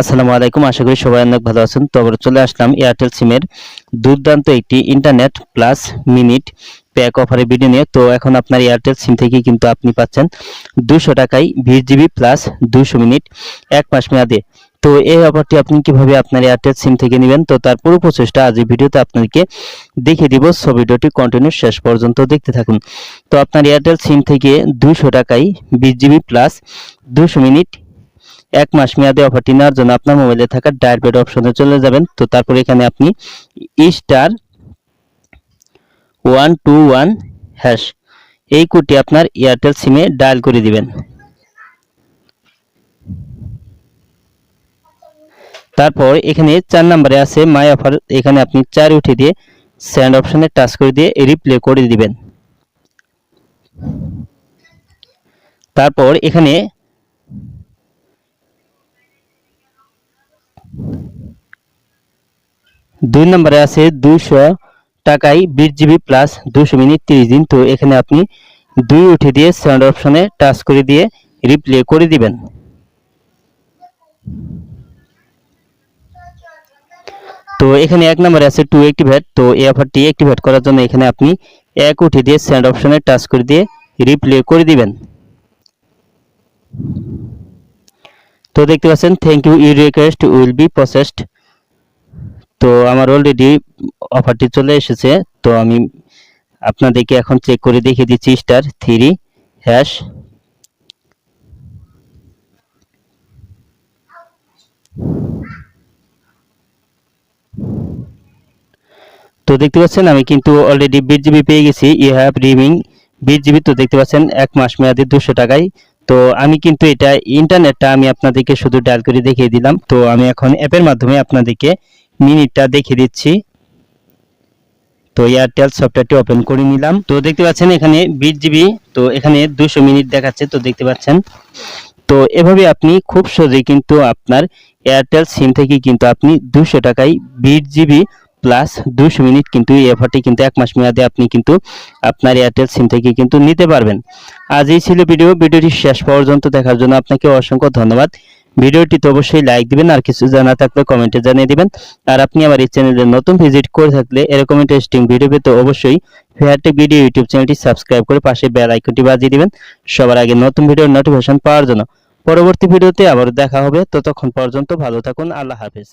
আসসালামু আলাইকুম, আশা করি সবাই অনেক ভালো আছেন। তো চলে আসলাম এয়ারটেল সিমের দুর্দান্ত একটি ইন্টারনেট প্লাস মিনিট প্যাক অফারের ভিডিও নিয়ে। তো এখন আপনার এয়ারটেল সিম থেকে কিন্তু আপনি পাচ্ছেন দুশো টাকায় বিশ জিবি প্লাস দুশো মিনিট এক মাস মেয়াদে। তো এই অফারটি আপনি কীভাবে আপনার এয়ারটেল সিম থেকে নেবেন? তো তার পুরো প্রচেষ্টা আজ এই ভিডিওতে আপনাদেরকে দেখিয়ে দিব। সো ভিডিওটি কন্টিনিউ শেষ পর্যন্ত দেখতে থাকুন। তো আপনার এয়ারটেল সিম থেকে দুশো টাকায় বিশ জিবি প্লাস দুশো মিনিট এক মাস মেয়াদে অফারটি নেওয়ার জন্য আপনার মোবাইলে থাকা ডায়াল প্যাড অপশনে চলে যাবেন। তো তারপর এখানে আপনি star one two one hash এই কোডটি আপনার এয়ারটেল সিমে ডায়াল করে দিবেন। তারপর এখানে চার নম্বরে আছে মাই অফার এখানে আপনি চার উঠে দিয়ে স্যান্ড অপশনে টাচ করে দিয়ে রিপ্লে করে দিবেন। তারপর এখানে দুই নম্বরে আছে দুইশো টাকায় বিশ জিবি প্লাস দুশো মিনিট তিরিশ দিন। তো এখানে আপনি দুই উঠে দিয়ে সাউন্ড অপশনে টাচ করে দিয়ে রিপ্লে করে দিবেন। তো এখানে এক নম্বরে আছে টু অ্যাক্টিভেট তো এই অফারটি অ্যাক্টিভেট করার জন্য এখানে আপনি এক উঠে দিয়ে সেন্ড অপশনে টাচ করে দিয়ে রিপ্লে করে দিবেন। তো দেখতে পাচ্ছেন thank you your request will be processed তো আমার অলরেডি অফারটি চলে এসেছে। তো আমি আপনাদেরকে এখন চেক করে দেখিয়ে দিচ্ছি স্টার থ্রি হ্যাশ তো দেখতে পাচ্ছেন আমি কিন্তু অলরেডি বিশ জিবি পেয়ে গেছি। ইউ হ্যাভ রিমিং বিশ জিবি তো দেখতে পাচ্ছেন এক মাস মেয়াদি দুশো টাকায়। তো আমি কিন্তু এটা ইন্টারনেটটা আমি আপনাদেরকে শুধু ডায়াল করে দেখিয়ে দিলাম। তো আমি এখন অ্যাপের মাধ্যমে আপনাদেরকে মিনিটটা দেখে দিচ্ছি। তো এয়ারটেল সফটওয়্যারটি ওপেন করে নিলাম। তো দেখতে পাচ্ছেন এখানে বিশ জিবি তো এখানে দুশো মিনিট দেখাচ্ছে, তো দেখতে পাচ্ছেন। তো এভাবে আপনি খুব সহজেই কিন্তু আপনার এয়ারটেল সিম থেকে কিন্তু আপনি দুশো টাকায় বিশ জিবি প্লাস দুশো মিনিট কিন্তু এই অফারটি কিন্তু এক মাস মেয়াদে আপনি কিন্তু আপনার এয়ারটেল সিম থেকে কিন্তু নিতে পারবেন। আজ এই ছিল ভিডিও। ভিডিওটি শেষ পর্যন্ত দেখার জন্য আপনাকে অসংখ্য ধন্যবাদ। ভিডিওটিতে অবশ্যই লাইক দিবেন, আর কিছু জানা থাকলে কমেন্টে জানিয়ে দিবেন। আর আপনি আমার এই চ্যানেলে নতুন ভিজিট করে থাকলে এরকম ইন্টারেস্টিং ভিডিও পেতে অবশ্যই ফেয়ারটেক ভিডিও ইউটিউব চ্যানেলটি সাবস্ক্রাইব করে পাশে বেল আইকনটি বাজিয়ে দিবেন, সবার আগে নতুন ভিডিওর নোটিফিকেশন পাওয়ার জন্য। পরবর্তী ভিডিওতে আবার দেখা হবে, ততক্ষণ পর্যন্ত ভালো থাকুন, আল্লাহ হাফেজ।